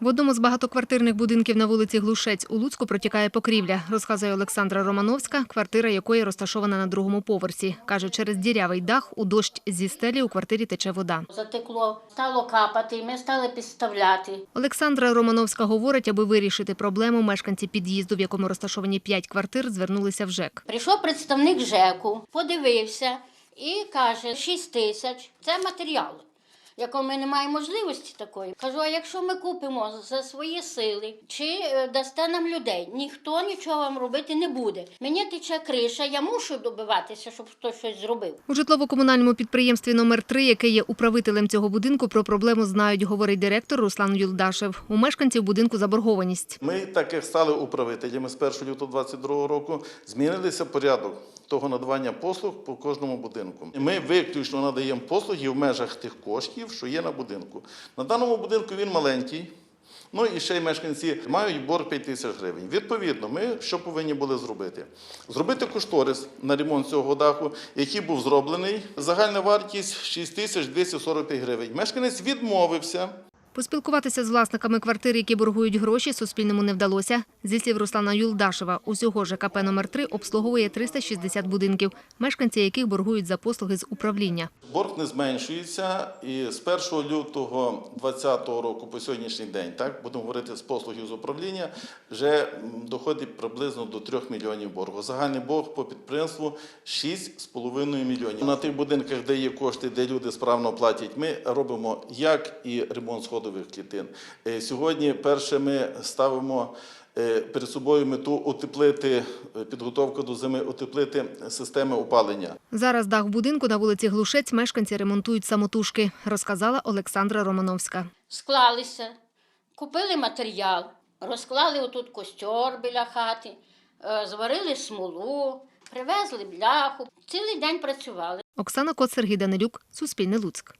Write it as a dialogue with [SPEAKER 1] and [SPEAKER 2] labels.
[SPEAKER 1] В одному з багатоквартирних будинків на вулиці Глушець у Луцьку протікає покрівля, розказує Олександра Романовська, квартира якої розташована на другому поверсі. Каже, через дірявий дах у дощ зі стелі у квартирі тече вода.
[SPEAKER 2] Затекло, стало капати, і ми стали підставляти.
[SPEAKER 1] Олександра Романовська говорить, аби вирішити проблему, мешканці під'їзду, в якому розташовані п'ять квартир, звернулися в ЖЕК.
[SPEAKER 2] Прийшов представник ЖЕКу, подивився і каже: 6 тисяч це матеріал, якого ми не маємо можливості такої. Кажу, а якщо ми купимо за свої сили, чи е, дасте нам людей, ніхто нічого вам робити не буде. Мені тече криша, я мушу добиватися, щоб хтось щось зробив.
[SPEAKER 1] У житлово-комунальному підприємстві номер 3 яке є управителем цього будинку, про проблему знають, говорить директор Руслан Юлдашев. У мешканців будинку заборгованість.
[SPEAKER 3] Ми, так як стали управителями з 1 лютого 2022 року, змінилися порядок того надавання послуг по кожному будинку. Ми виключно надаємо послуги в межах тих коштів, що є на будинку. На даному будинку він маленький. Ну і ще й мешканці мають борг 5 тисяч гривень. Відповідно, ми що повинні були зробити? Зробити кошторис на ремонт цього даху, який був зроблений. Загальна вартість 6 тисяч 245 гривень. Мешканець відмовився.
[SPEAKER 1] Поспілкуватися з власниками квартир, які боргують гроші, Суспільному не вдалося. Зі слів Руслана Юлдашева, усього ЖКП номер 3 обслуговує 360 будинків, мешканці яких боргують за послуги з управління.
[SPEAKER 3] Борг не зменшується, і з 1 лютого 2020 року по сьогоднішній день, так будемо говорити з послугів з управління, вже доходить приблизно до 3 мільйонів боргу. Загальний борг по підприємству 6,5 мільйонів. На тих будинках, де є кошти, де люди справно платять, ми робимо як і ремонт сходових клітин. Е, Сьогодні перше ми ставимо. е, Перед собою мету утеплити е, підготовку до зими, утеплити системи опалення.
[SPEAKER 1] Зараз дах будинку на вулиці Глушець мешканці ремонтують самотужки, розказала Олександра Романовська.
[SPEAKER 2] Склалися, купили матеріал, розклали отут костер біля хати, зварили смолу, привезли бляху. Цілий день працювали.
[SPEAKER 1] Оксана Кот, Сергій Данилюк, Суспільне Луцьк.